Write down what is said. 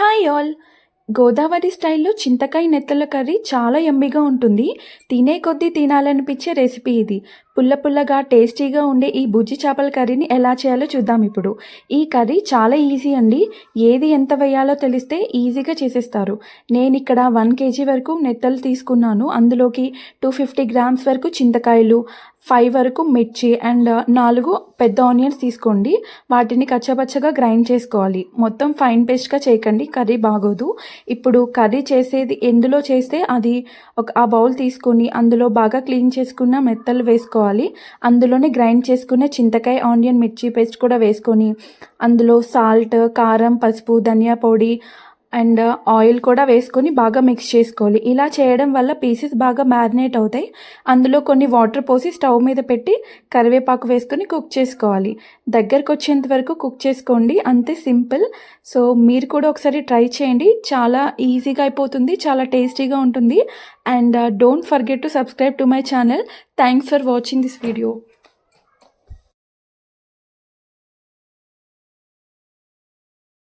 Hi all. Godavari స్టైల్లో చింతకాయ నెత్తల curry చాలా యమ్మీగా ఉంటుంది. తినే కొద్దీ తినాలనిపించే రెసిపీ ఇది. పుల్ల పుల్లగా టేస్టీగా ఉండే ఈ బుజ్జి చేపల కర్రీని ఎలా చేయాలో చూద్దాం ఇప్పుడు. ఈ కర్రీ చాలా ఈజీ అండి. ఏది ఎంత వేయాలో తెలిస్తే ఈజీగా చేసేస్తారు. నేను ఇక్కడ వన్ కేజీ వరకు నెత్తలు తీసుకున్నాను. అందులోకి టూ ఫిఫ్టీ గ్రామ్స్ వరకు చింతకాయలు ఫైవ్ వరకు మిర్చి అండ్ uh, నాలుగు పెద్ద ఆనియన్స్ తీసుకోండి. వాటిని కచ్చపచ్చగా గ్రైండ్ చేసుకోవాలి. మొత్తం ఫైన్ పేస్ట్గా చేయకండి. కర్రీ బాగోదు. ఇప్పుడు కర్రీ చేసేది ఎందులో చేస్తే అది ఒక ఆ బౌల్ తీసుకొని అందులో బాగా క్లీన్ చేసుకున్న మెత్తలు వేసుకోవాలి. అందులోనే గ్రైండ్ చేసుకున్న చింతకాయ ఆనియన్ మిర్చి పేస్ట్ కూడా వేసుకొని అందులో సాల్ట్ కారం పసుపు ధనియా పొడి అండ్ ఆయిల్ కూడా వేసుకొని బాగా మిక్స్ చేసుకోవాలి. ఇలా చేయడం వల్ల పీసెస్ బాగా మ్యారినేట్ అవుతాయి. అందులో కొన్ని వాటర్ పోసి స్టవ్ మీద పెట్టి కరివేపాకు వేసుకొని కుక్ చేసుకోవాలి. దగ్గరకు వచ్చేంత వరకు కుక్ చేసుకోండి. అంతే సింపుల్. సో మీరు కూడా ఒకసారి ట్రై చేయండి. చాలా ఈజీగా అయిపోతుంది. చాలా టేస్టీగా ఉంటుంది. And don't forget to subscribe to my channel. Thanks for watching this video.